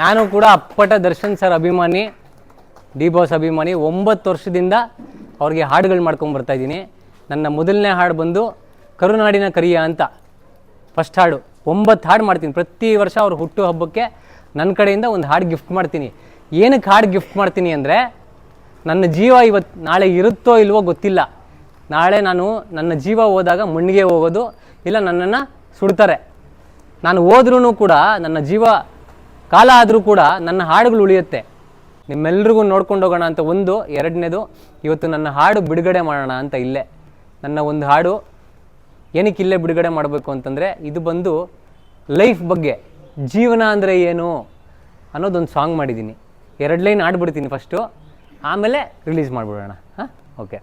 ನಾನು ಕೂಡ ಅಪ್ಪಟ ದರ್ಶನ್ ಸರ್ ಅಭಿಮಾನಿ, ಡಿ ಬಾಸ್ ಅಭಿಮಾನಿ. ಒಂಬತ್ತು ವರ್ಷದಿಂದ ಅವ್ರಿಗೆ ಹಾಡುಗಳು ಮಾಡ್ಕೊಂಡು ಬರ್ತಾ ಇದ್ದೀನಿ. ನನ್ನ ಮೊದಲನೇ ಹಾಡು ಬಂದು, ಕರುನಾಡಿನ ಕರಿಯ ಅಂತ. ಫಸ್ಟ್ ಹಾಡು. ಒಂಬತ್ತು ಹಾಡು ಮಾಡ್ತೀನಿ. ಪ್ರತಿ ವರ್ಷ ಅವ್ರ ಹುಟ್ಟು ಹಬ್ಬಕ್ಕೆ ನನ್ನ ಕಡೆಯಿಂದ ಒಂದು ಹಾಡು ಗಿಫ್ಟ್ ಮಾಡ್ತೀನಿ. ಏನಕ್ಕೆ ಹಾಡು ಗಿಫ್ಟ್ ಮಾಡ್ತೀನಿ ಅಂದರೆ, ನನ್ನ ಜೀವ ಇವತ್ತು ನಾಳೆ ಇರುತ್ತೋ ಇಲ್ವೋ ಗೊತ್ತಿಲ್ಲ. ನಾಳೆ ನಾನು ನನ್ನ ಜೀವ ಹೋದಾಗ ಮಣ್ಣಿಗೆ ಹೋಗೋದು, ಇಲ್ಲ ನನ್ನನ್ನು ಸುಡ್ತಾರೆ. ನಾನು ಹೋದ್ರೂ ಕೂಡ ನನ್ನ ಜೀವ ಕಾಲ ಆದರೂ ಕೂಡ ನನ್ನ ಹಾಡುಗಳು ಉಳಿಯುತ್ತೆ. ನಿಮ್ಮೆಲ್ರಿಗೂ ನೋಡ್ಕೊಂಡು ಹೋಗೋಣ ಅಂತ ಒಂದು, ಎರಡನೇದು, ಇವತ್ತು ನನ್ನ ಹಾಡು ಬಿಡುಗಡೆ ಮಾಡೋಣ ಅಂತ ಇಲ್ಲೇ. ನನ್ನ ಒಂದು ಹಾಡು, ಏನಕ್ಕೆ ಇಲ್ಲೇ ಬಿಡುಗಡೆ ಮಾಡಬೇಕು ಅಂತಂದರೆ, ಇದು ಬಂದು ಲೈಫ್ ಬಗ್ಗೆ, ಜೀವನ ಅಂದರೆ ಏನು ಅನ್ನೋದೊಂದು ಸಾಂಗ್ ಮಾಡಿದ್ದೀನಿ. ಎರಡು ಲೈನ್ ಆಡ್ಬಿಡ್ತೀನಿ ಫಸ್ಟು, ಆಮೇಲೆ ರಿಲೀಸ್ ಮಾಡಿಬಿಡೋಣ. ಹಾಂ? ಓಕೆ.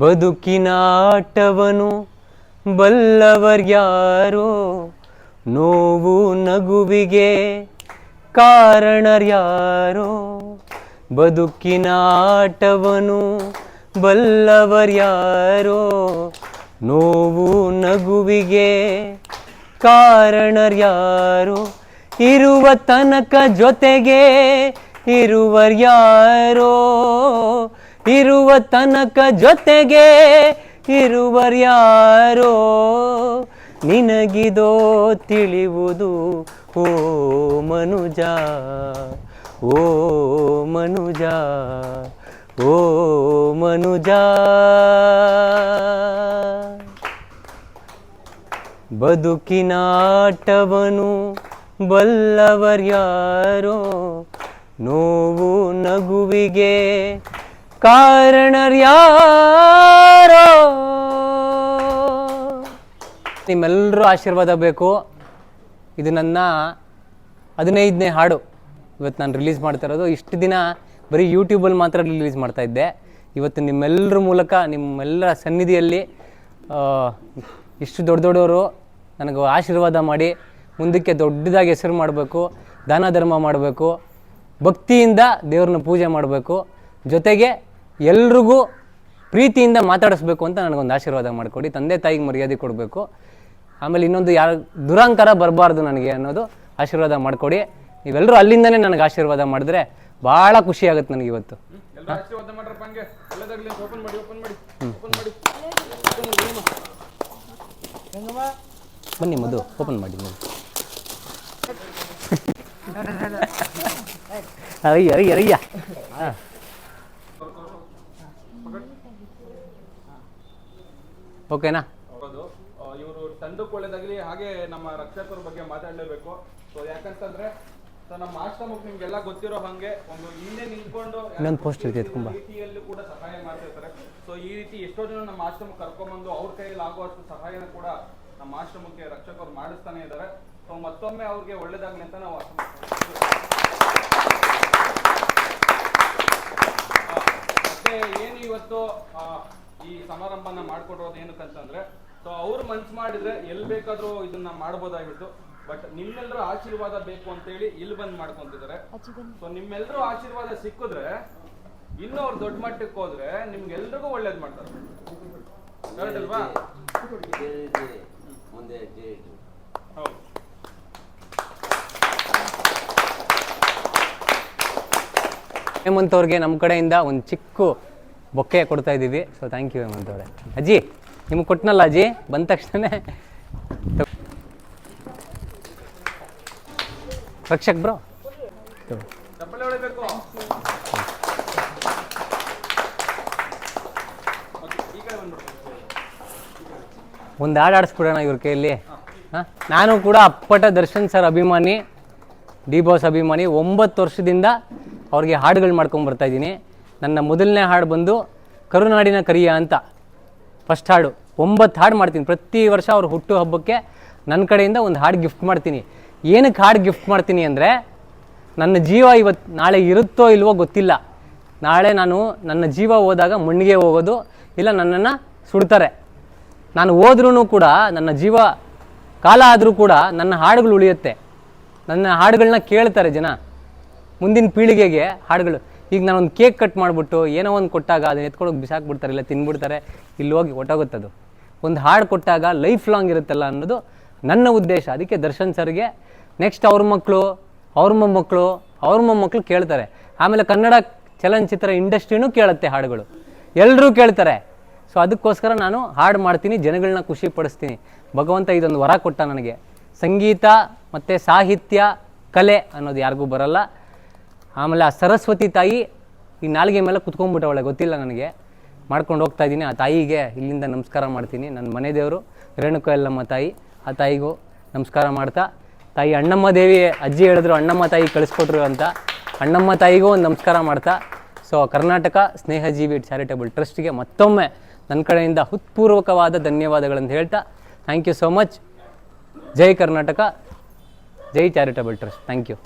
ಬದುಕಿನ ಆಟವನು ಬಲ್ಲವರ್ಯಾರೋ ನೋವು ನಗುವಿಗೆ ಕಾರಣರ್ಯಾರೋ ಬದುಕಿನ ಆಟವನು ಬಲ್ಲವರ್ಯಾರೋ ನೋವು ನಗುವಿಗೆ ಕಾರಣರ್ಯಾರೋ ಇರುವ ತನಕ ಜೊತೆಗೆ ಇರುವರ್ಯಾರೋ ಇರುವ ತನಕ ಜೊತೆಗೆ ಇರುವರ್ಯಾರೋ ನಿನಗಿದೋ ತಿಳಿವುದು? ಓ ಮನುಜ ಓ ಮನುಜ ಓ ಮನುಜ. ಬದುಕಿನಾಟವನು ಬಲ್ಲವರ್ಯಾರೋ? ನೋವು ನಗುವಿಗೆ ಕಾರಣರ್ಯಾರೋ? ನಿಮ್ಮೆಲ್ಲರೂ ಆಶೀರ್ವಾದ ಬೇಕು. ಇದು ನನ್ನ ಹದಿನೈದನೇ ಹಾಡು. ಇವತ್ತು ನಾನು ರಿಲೀಸ್ ಮಾಡ್ತಾ ಇರೋದು. ಇಷ್ಟು ದಿನ ಬರೀ ಯೂಟ್ಯೂಬಲ್ಲಿ ಮಾತ್ರ ರಿಲೀಸ್ ಮಾಡ್ತಾ ಇದ್ದೆ. ಇವತ್ತು ನಿಮ್ಮೆಲ್ಲರ ಮೂಲಕ ನಿಮ್ಮೆಲ್ಲರ ಸನ್ನಿಧಿಯಲ್ಲಿ ಇಷ್ಟು ದೊಡ್ಡ ದೊಡ್ಡವರು ನನಗೆ ಆಶೀರ್ವಾದ ಮಾಡಿ ಮುಂದಕ್ಕೆ ದೊಡ್ಡದಾಗಿ ಹೆಸರು ಮಾಡಬೇಕು, ದಾನ ಧರ್ಮ ಮಾಡಬೇಕು, ಭಕ್ತಿಯಿಂದ ದೇವ್ರನ್ನ ಪೂಜೆ ಮಾಡಬೇಕು. ಜೊತೆಗೆ ಎಲ್ರಿಗೂ ಪ್ರೀತಿಯಿಂದ ಮಾತಾಡಿಸ್ಬೇಕು ಅಂತ ನನಗೊಂದು ಆಶೀರ್ವಾದ ಮಾಡಿಕೊಡಿ. ತಂದೆ ತಾಯಿಗೆ ಮರ್ಯಾದೆ ಕೊಡಬೇಕು. ಆಮೇಲೆ ಇನ್ನೊಂದು ಯಾರು ದುರಂಕಾರ ಬರಬಾರ್ದು ನನಗೆ ಅನ್ನೋದು ಆಶೀರ್ವಾದ ಮಾಡಿಕೊಡಿ. ನೀವೆಲ್ಲರೂ ಅಲ್ಲಿಂದನೇ ನನಗೆ ಆಶೀರ್ವಾದ ಮಾಡಿದ್ರೆ ಭಾಳ ಖುಷಿ ಆಗುತ್ತೆ ನನಗೆ ಇವತ್ತು. ಎಲ್ಲ ಆಶೀರ್ವಾದ ಮಾಡ್ರಪ್ಪ ಹಂಗೆ. ಓಪನ್ ಮಾಡಿ ಓಪನ್ ಮಾಡಿ ಓಪನ್ ಮಾಡಿ. ಬನ್ನಿ ಮದು ಓಪನ್ ಮಾಡಿ ನೀವು ಅಯ್ಯ ಅಯ್ಯ ಅಯ್ಯ ಹಾಂ ಓಕೆನಾ ಇವರು ತಂಡಕ್ಕೆ ಒಳ್ಳೇದಾಗಲಿ ಹಾಗೆ ನಮ್ಮ ರಕ್ಷಕರ ಬಗ್ಗೆ ಮಾತಾಡಲೇಬೇಕು. ಸೊ ಯಾಕಂತಂದ್ರೆ ಸೊ ನಮ್ಮ ಆಶ್ರಮಕ್ಕೆ ನಿಮ್ಗೆಲ್ಲ ಗೊತ್ತಿರೋ ಹಾಗೆ ಒಂದು ಹಿಂದೆ ನಿಂತ್ಕೊಂಡು ಇನ್ನೊಂದು ಪೋಸ್ಟ್ ಇರುತ್ತೆ ತುಂಬಾ? ರೀತಿಯಲ್ಲೂ ಕೂಡ ಸಹಾಯ ಮಾಡ್ತಿರ್ತಾರೆ. ಸೊ ಈ ರೀತಿ ಎಷ್ಟೋ ಜನ ನಮ್ಮ ಆಶ್ರಮಕ್ಕೆ ಕರ್ಕೊಂಡ್ಬಂದು ಅವ್ರ ಕೈಯಲ್ಲಿ ಆಗುವಷ್ಟು ಸಹಾಯನ ಕೂಡ ನಮ್ಮ ಆಶ್ರಮಕ್ಕೆ ರಕ್ಷಕರು ಮಾಡಿಸ್ತಾನೆ ಇದ್ದಾರೆ. ಸೊ ಮತ್ತೊಮ್ಮೆ ಅವ್ರಿಗೆ ಒಳ್ಳೇದಾಗಲಿ ಅಂತ ನಾವು ಆಶ್ರಮ ಮತ್ತೆ ಏನು ಇವತ್ತು ಈ ಸಮಾರಂಭನ ಮಾಡ್ಕೊಡೋದು ಏನಕ್ಕಂತಂದ್ರೆ ಸೊ ಅವ್ರು ಮನ್ಸು ಮಾಡಿದ್ರೆ ಎಲ್ಲಿ ಬೇಕಾದ್ರೂ ಇದನ್ನ ಮಾಡ್ಬೋದಾಗಿತ್ತು ಬಟ್ ನಿಮ್ಮೆಲ್ಲರೂ ಆಶೀರ್ವಾದ ಬೇಕು ಅಂತೇಳಿ ಇಲ್ಲಿ ಬಂದ್ ಮಾಡ್ಕೊಂತಿದ್ದಾರೆ. ಸೊ ನಿಮ್ಮೆಲ್ಲರೂ ಆಶೀರ್ವಾದ ಸಿಕ್ಕಿದ್ರೆ ಇನ್ನೂ ಅವ್ರು ದೊಡ್ಡ ಮಟ್ಟಕ್ಕೆ ಹೋದ್ರೆ ನಿಮ್ಗೆಲ್ರಿಗೂ ಒಳ್ಳೇದ್ ಮಾಡ್ತಾರೆ. ಕರೆಕ್ಟ್ ಅಲ್ವಾ ಮುಂದೆ ಹೌದು ಹೇಮಂತ್ ಅವ್ರಿಗೆ ನಮ್ಮ ಕಡೆಯಿಂದ ಒಂದು ಚಿಕ್ಕ ಬೊಕ್ಕೆ ಕೊಡ್ತಾ ಇದ್ದೀವಿ. ಸೊ ಥ್ಯಾಂಕ್ ಯು ಹೇಮಂತ್ ಅವರೇ. ಅಜ್ಜಿ, ನಿಮ್ಗೆ ಕೊಟ್ಟನಲ್ಲ ಅಜ್ಜಿ? ಬಂದ ತಕ್ಷಣ ರಕ್ಷಕ್ ಬ್ರೋ. ಒಂದು ಹಾಡು ಆಡಿಸ್ಬಿಡೋಣ ಇವ್ರ ಕೈಯಲ್ಲಿ. ಹಾಂ? ನಾನು ಕೂಡ ಅಪ್ಪಟ ದರ್ಶನ್ ಸರ್ ಅಭಿಮಾನಿ, ಡಿ ಬಾಸ್ ಅಭಿಮಾನಿ, ಒಂಬತ್ತು ವರ್ಷದಿಂದ ಅವ್ರಿಗೆ ಹಾಡುಗಳು ಮಾಡ್ಕೊಂಡು ಬರ್ತಾ ಇದ್ದೀನಿ. ನನ್ನ ಮೊದಲನೇ ಹಾಡು ಬಂದು ಕರುನಾಡಿನ ಕರಿಯ ಅಂತ. ಫಸ್ಟ್ ಹಾಡು. ಒಂಬತ್ತು ಹಾಡು ಮಾಡ್ತೀನಿ. ಪ್ರತಿ ವರ್ಷ ಅವ್ರ ಹುಟ್ಟು ಹಬ್ಬಕ್ಕೆ ನನ್ನ ಕಡೆಯಿಂದ ಒಂದು ಹಾಡು ಗಿಫ್ಟ್ ಮಾಡ್ತೀನಿ. ಏನಕ್ಕೆ ಹಾಡು ಗಿಫ್ಟ್ ಮಾಡ್ತೀನಿ ಅಂದರೆ ನನ್ನ ಜೀವ ಇವತ್ತು ನಾಳೆ ಇರುತ್ತೋ ಇಲ್ವೋ ಗೊತ್ತಿಲ್ಲ. ನಾಳೆ ನಾನು ನನ್ನ ಜೀವ ಹೋದಾಗ ಮಣ್ಣಿಗೆ ಹೋಗೋದು, ಇಲ್ಲ ನನ್ನನ್ನು ಸುಡ್ತಾರೆ. ನಾನು ಹೋದ್ರೂ ಕೂಡ ನನ್ನ ಜೀವ ಕಾಲ ಆದರೂ ಕೂಡ ನನ್ನ ಹಾಡುಗಳು ಉಳಿಯುತ್ತೆ. ನನ್ನ ಹಾಡುಗಳನ್ನ ಕೇಳ್ತಾರೆ ಜನ. ಮುಂದಿನ ಪೀಳಿಗೆಗೆ ಹಾಡುಗಳು. ಈಗ ನಾನೊಂದು ಕೇಕ್ ಕಟ್ ಮಾಡಿಬಿಟ್ಟು ಏನೋ ಒಂದು ಕೊಟ್ಟಾಗ ಅದನ್ನ ಎತ್ಕೊಳಕ್ಕೆ ಬಿಸಾಕ್ಬಿಡ್ತಾರೆ ಇಲ್ಲ ತಿನ್ಬಿಡ್ತಾರೆ ಇಲ್ಲಿ ಹೋಗಿ ಒಟ್ಟಾಗುತ್ತದು ಒಂದು ಹಾಡು ಕೊಟ್ಟಾಗ ಲೈಫ್ ಲಾಂಗ್ ಇರುತ್ತಲ್ಲ ಅನ್ನೋದು ನನ್ನ ಉದ್ದೇಶ. ಅದಕ್ಕೆ ದರ್ಶನ್ ಸರ್ಗೆ ನೆಕ್ಸ್ಟ್ ಅವ್ರ ಮಕ್ಕಳು ಅವ್ರ ಮೊಮ್ಮಕ್ಕಳು ಅವ್ರ ಮೊಮ್ಮಕ್ಕಳು ಕೇಳ್ತಾರೆ. ಆಮೇಲೆ ಕನ್ನಡ ಚಲನಚಿತ್ರ ಇಂಡಸ್ಟ್ರಿನೂ ಕೇಳುತ್ತೆ ಹಾಡುಗಳು. ಎಲ್ಲರೂ ಕೇಳ್ತಾರೆ. ಸೊ ಅದಕ್ಕೋಸ್ಕರ ನಾನು ಹಾಡು ಮಾಡ್ತೀನಿ ಜನಗಳನ್ನ ಖುಷಿ ಪಡಿಸ್ತೀನಿ ಭಗವಂತ ಇದೊಂದು ವರ ಕೊಟ್ಟ ನನಗೆ. ಸಂಗೀತ ಮತ್ತು ಸಾಹಿತ್ಯ, ಕಲೆ ಅನ್ನೋದು ಯಾರಿಗೂ ಬರಲ್ಲ. ಆಮೇಲೆ ಆ ಸರಸ್ವತಿ ತಾಯಿ ಈ ನಾಲ್ಗೆ ಮೇಲೆ ಕುತ್ಕೊಂಡ್ಬಿಟ್ಟವಳೆ, ಗೊತ್ತಿಲ್ಲ ನನಗೆ. ಮಾಡ್ಕೊಂಡು ಹೋಗ್ತಾ ಇದ್ದೀನಿ. ಆ ತಾಯಿಗೆ ಇಲ್ಲಿಂದ ನಮಸ್ಕಾರ ಮಾಡ್ತೀನಿ. ನನ್ನ ಮನೆ ದೇವರು ರೇಣುಕ ಎಲ್ಲಮ್ಮ ತಾಯಿ. ಆ ತಾಯಿಗೂ ನಮಸ್ಕಾರ ಮಾಡ್ತಾ, ತಾಯಿ ಅಣ್ಣಮ್ಮ ದೇವಿ ಅಜ್ಜಿ ಹೇಳಿದ್ರು, ಅಣ್ಣಮ್ಮ ತಾಯಿ ಕಳಿಸ್ಕೊಟ್ರು ಅಂತ ಅಣ್ಣಮ್ಮ ತಾಯಿಗೂ ಒಂದು ನಮಸ್ಕಾರ ಮಾಡ್ತಾ. ಸೊ ಕರ್ನಾಟಕ ಸ್ನೇಹಜೀವಿ ಚಾರಿಟೇಬಲ್ ಟ್ರಸ್ಟ್ಗೆ ಮತ್ತೊಮ್ಮೆ ನನ್ನ ಕಡೆಯಿಂದ ಹೃತ್ಪೂರ್ವಕವಾದ ಧನ್ಯವಾದಗಳಂತ ಹೇಳ್ತಾ ಥ್ಯಾಂಕ್ ಯು ಸೋ ಮಚ್ ಜೈ ಕರ್ನಾಟಕ, ಜೈ ಚಾರಿಟೇಬಲ್ ಟ್ರಸ್ಟ್. Thank you